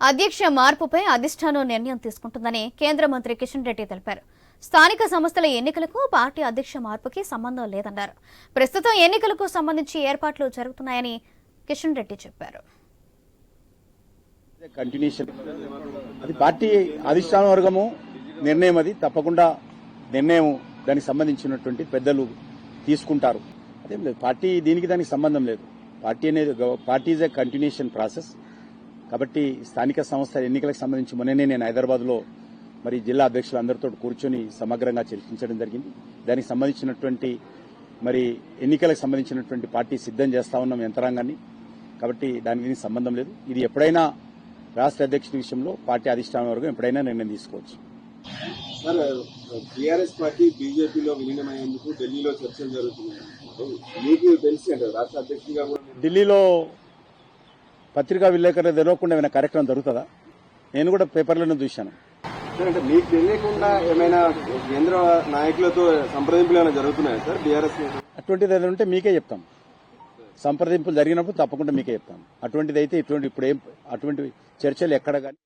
అధ్యక్ష మార్పుపై అధిష్టానం నిర్ణయం తీసుకుంటుందని కేంద్ర మంత్రి కిషన్ రెడ్డి తెలిపారు. స్థానిక సంస్థల ఎన్నికలకు పార్టీ అధ్యక్ష మార్పుకి సంబంధం లేదన్నారు. ప్రస్తుతం ఎన్నికలకు సంబంధించి ఏర్పాట్లు జరుగుతున్నాయని కిషన్ రెడ్డి చెప్పారు. కంటిన్యూషన్ అది పార్టీ అధిష్టాన వర్గము నిర్ణయం అది. తప్పకుండా నిర్ణయం దానికి సంబంధించినటువంటి పెద్దలు తీసుకుంటారు. అదేం లేదు. పార్టీ దీనికి దానికి సంబంధం లేదు. పార్టీ అనేది party is a continuation process కాబట్టి స్థానిక సంస్థల ఎన్నికలకు సంబంధించి మొన్ననే నేను హైదరాబాద్లో మరి జిల్లా అధ్యక్షులు అందరితో కూర్చొని సమగ్రంగా చర్చించడం జరిగింది. దానికి సంబంధించినటువంటి మరి ఎన్నికలకు సంబంధించినటువంటి పార్టీ సిద్ధం చేస్తా ఉన్నాం యంత్రాంగాన్ని. కాబట్టి దానికి సంబంధం లేదు. ఇది ఎప్పుడైనా రాష్ట్ర అధ్యక్షుడి విషయంలో పార్టీ అధిష్టానం వర్గం ఎప్పుడైనా నిర్ణయం తీసుకోవచ్చు. సార్ టీఆర్ఎస్ పార్టీ బీజేపీలో విలీనమయ్యేందుకు ఢిల్లీలో చర్చలు జరుగుతున్నాయి. మీకు తెలిసి రాష్ట్ర అధ్యక్షుడిగా ఢిల్లీలో పత్రికా విలేకరులు తెలవకుండా ఏమైనా కార్యక్రమం జరుగుతుందా? నేను కూడా పేపర్లను చూశాను. అంటే మీకు తెలియకుండా ఏమైనా కేంద్ర నాయకులతో సంప్రదింపులు ఏమైనా జరుగుతున్నాయా సార్? టీఆర్ఎస్ అటువంటిది ఏదైనా ఉంటే మీకే చెప్తాం. సంప్రదింపులు జరిగినప్పుడు తప్పకుండా మీకే చెప్తాం. అటువంటిది అయితే ఇటువంటి ఇప్పుడు ఏం అటువంటి చర్చలు ఎక్కడ కానీ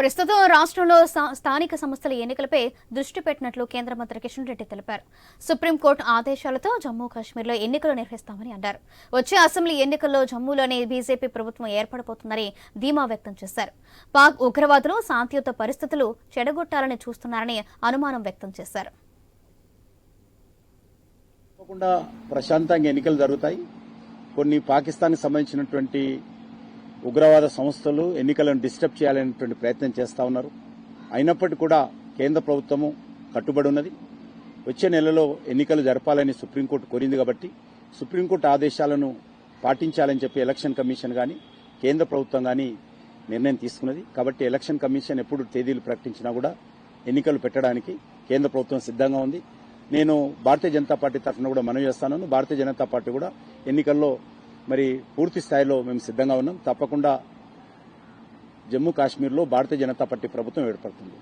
ప్రస్తుతం రాష్ట్రంలో స్థానిక సంస్థల ఎన్నికలపై దృష్టి పెట్టినట్లు కేంద్ర మంత్రి కిషన్ రెడ్డి తెలిపారు. సుప్రీంకోర్టు ఆదేశాలతో జమ్మూ కాశ్మీర్లో ఎన్నికలు నిర్వహిస్తామని అన్నారు. వచ్చే అసెంబ్లీ ఎన్నికల్లో జమ్మూలోనే బీజేపీ ప్రభుత్వం ఏర్పడబోతుందని ధీమా వ్యక్తం చేశారు. పాక్ ఉగ్రవాదులు శాంతియుత పరిస్థితులు చెడగొట్టాలని చూస్తున్నారని అనుమానం వ్యక్తం చేశారు. ప్రశాంతంగా ఎన్నికలు జరుగుతాయి. కొన్ని పాకిస్తాన్కి సంబంధించినటువంటి ఉగ్రవాద సంస్థలు ఎన్నికలను డిస్టర్బ్ చేయాలనేటువంటి ప్రయత్నం చేస్తా ఉన్నారు. అయినప్పటికీ కూడా కేంద్ర ప్రభుత్వము కట్టుబడి ఉన్నది. వచ్చే నెలలో ఎన్నికలు జరపాలని సుప్రీంకోర్టు కోరింది కాబట్టి సుప్రీంకోర్టు ఆదేశాలను పాటించాలని చెప్పి ఎలక్షన్ కమిషన్ కానీ కేంద్ర ప్రభుత్వం కానీ నిర్ణయం తీసుకున్నది. కాబట్టి ఎలక్షన్ కమిషన్ ఎప్పుడు తేదీలు ప్రకటించినా కూడా ఎన్నికలు పెట్టడానికి కేంద్ర ప్రభుత్వం సిద్ధంగా ఉంది. నేను భారతీయ జనతా పార్టీ తరఫున కూడా మనవి చేస్తాను. భారతీయ జనతా పార్టీ కూడా ఎన్నికల్లో మరి పూర్తి స్థాయిలో మేము సిద్ధంగా ఉన్నాం. తప్పకుండా జమ్మూ కాశ్మీర్లో భారతీయ జనతా పార్టీ ప్రభుత్వం ఏర్పడుతుంది.